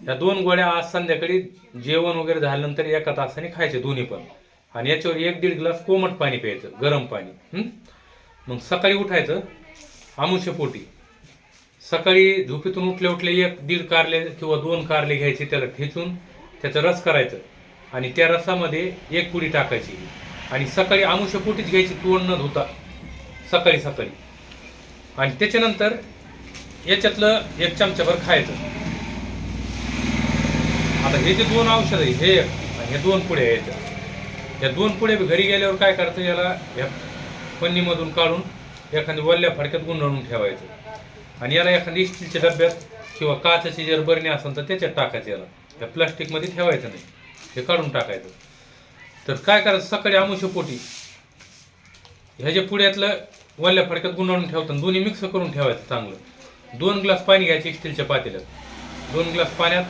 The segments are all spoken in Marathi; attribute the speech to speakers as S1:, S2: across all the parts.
S1: या दोन गोळ्या आज संध्याकाळी जेवण वगैरे झाल्यानंतर एका तासाने खायचे दोन्ही पण. आणि याच्यावर एक दीड ग्लास कोमट पाणी प्यायचं गरम पाणी. मग सकाळी उठायचं आमुष्य पोटी. सकाळी झोपेतून उठले उठले एक दीड कारले किंवा दोन कारले घ्यायचे त्याला ठेचून त्याचा रस करायचं. आणि त्या रसामध्ये एक पुडी टाकायची. आणि सकाळी आमुष्य पोटीच घ्यायची तोंड न धुता. सकाळी सकाळी. आणि त्याच्यानंतर याच्यातलं एक चमच्याभर खायचं. आता हे जे दोन औषध आहे हे एक. आणि हे दोन पुढे याच्या या दोन पुढे घरी गेल्यावर काय करायचं याला? या पन्नीमधून काढून एखाद्या वल्ल्या फडक्यात गुंडाळून ठेवायचं. आणि याला एखाद्या स्टीलच्या डब्यात किंवा काचाची जर बरणी असेल तर त्याच्यात टाकायचं याला. या प्लास्टिकमध्ये ठेवायचं नाही. हे काढून टाकायचं. तर काय करायचं? सकाळी आमुष्यपोटी ह्याच्या पुढ्यातलं वल्ल्या फडक्यात गुंडाळून ठेवतात दोन्ही मिक्स करून ठेवायचं चांगलं. दोन ग्लास पाणी घ्यायचे स्टीलच्या पातेल्यात. दोन ग्लास पाण्यात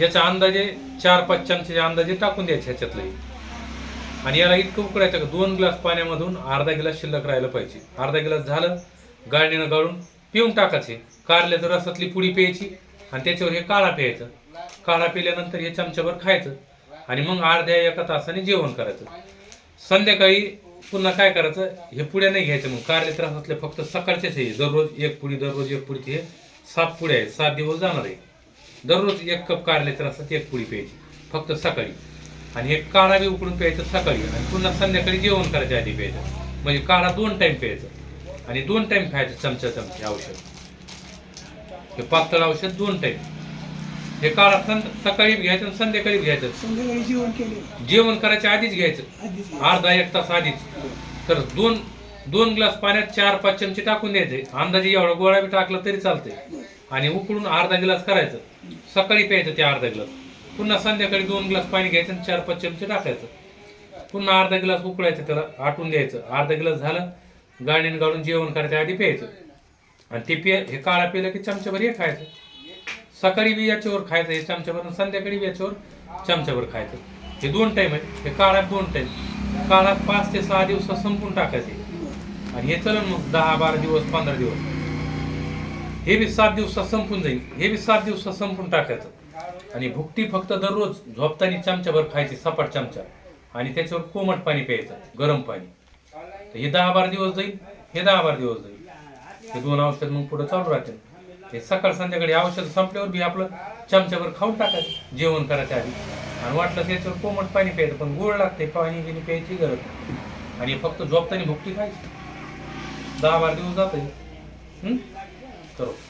S1: याचा अंदाजे चार पाच चमचे अंदाजे टाकून द्यायचे ह्याच्यातलं. आणि याला इतकं उकडायचं का? दोन ग्लास पाण्यामधून अर्धा गिलास शिल्लक राहिलं पाहिजे. अर्धा गिलास झालं गाळणीनं गाळून पिऊन टाकायचे. कारल्याचं रसातली पुडी प्यायची आणि त्याच्यावर हे काळा प्यायचं. काळा पिल्यानंतर हे चमच्याभर खायचं आणि मग अर्ध्या एका तासाने जेवण करायचं. संध्याकाळी पुन्हा काय करायचं? हे पुड्या नाही घ्यायचं मग. कारले त्रास फक्त सकाळचेच आहे. दररोज एक पुडी दररोज एक पुडी हे सात पुड्या आहेत. सात दिवस जाणार आहे. दररोज एक कप कारले त्रासात एक पुडी प्यायची. फक्त सकाळी. आणि हे काढा बी उकडून प्यायचं सकाळी. आणि पुन्हा संध्याकाळी जेवण करायच्या आधी प्यायचं. म्हणजे काढा दोन टाइम प्यायचं. आणि दोन टाइम खायचं चमचा चमचे औषध. हे पातळ औषध दोन टाइम हे सं- सकाळी घ्यायचं आणि संध्याकाळी घ्यायचं.
S2: जेवण
S1: करायच्या आधीच घ्यायचं. अर्धा एक तास आधीच. तर दोन दोन ग्लास पाण्यात चार पाच चमचे टाकून द्यायचे. अंदाजे एवढा गोळा बी टाकला तरी चालतंय. आणि उकळून अर्धा ग्लास करायचं. सकाळी प्यायचं ते अर्धा ग्लास. पुन्हा संध्याकाळी दोन ग्लास पाणी घ्यायचं आणि चार पाच चमचे टाकायचं. पुन्हा अर्धा ग्लास उकळायचं त्याला आटून द्यायचं अर्धा ग्लास झालं गाडीने गाळून जेवण करायच्या आधी प्यायचं. आणि ते पिय हे काळा पिलं की चमच्याभर हे खायचं. सकाळी बी याच्यावर खायचं हे चमच्याभर संध्याकाळी बी याच्यावर चमच्याभर खायचं. हे दोन टाईम आहे. हे काळात दोन टाईम काळात पाच ते सहा दिवसात संपून टाकायचे आणि हे चलन मग दहा बारा दिवस पंधरा दिवस. हे बी सात दिवसात संपून जाईल हे बी सात दिवसात संपून टाकायचं. आणि भुकटी फक्त दररोज झोपताना चमच्याभर खायची सपाट चमचा. आणि त्याच्यावर कोमट पाणी प्यायचं गरम पाणी. तर हे दहा बारा दिवस जाईल हे दहा बारा दिवस जाईल हे दोन औषध मग पुढे चालू राहतील. हे सकाळ संध्याकाळी औषध संपल्यावर बी आपलं चमच्याभर खाऊन टाकायचं जेवण करायच्या आधी. आणि वाटलं त्याच्यावर कोमट पाणी प्यायचं पण गोड लागते पाणी बिणी प्यायची गरज नाही. आणि फक्त झोपताना भुकटी खायची. दहा बारा दिवस जाते 있도록.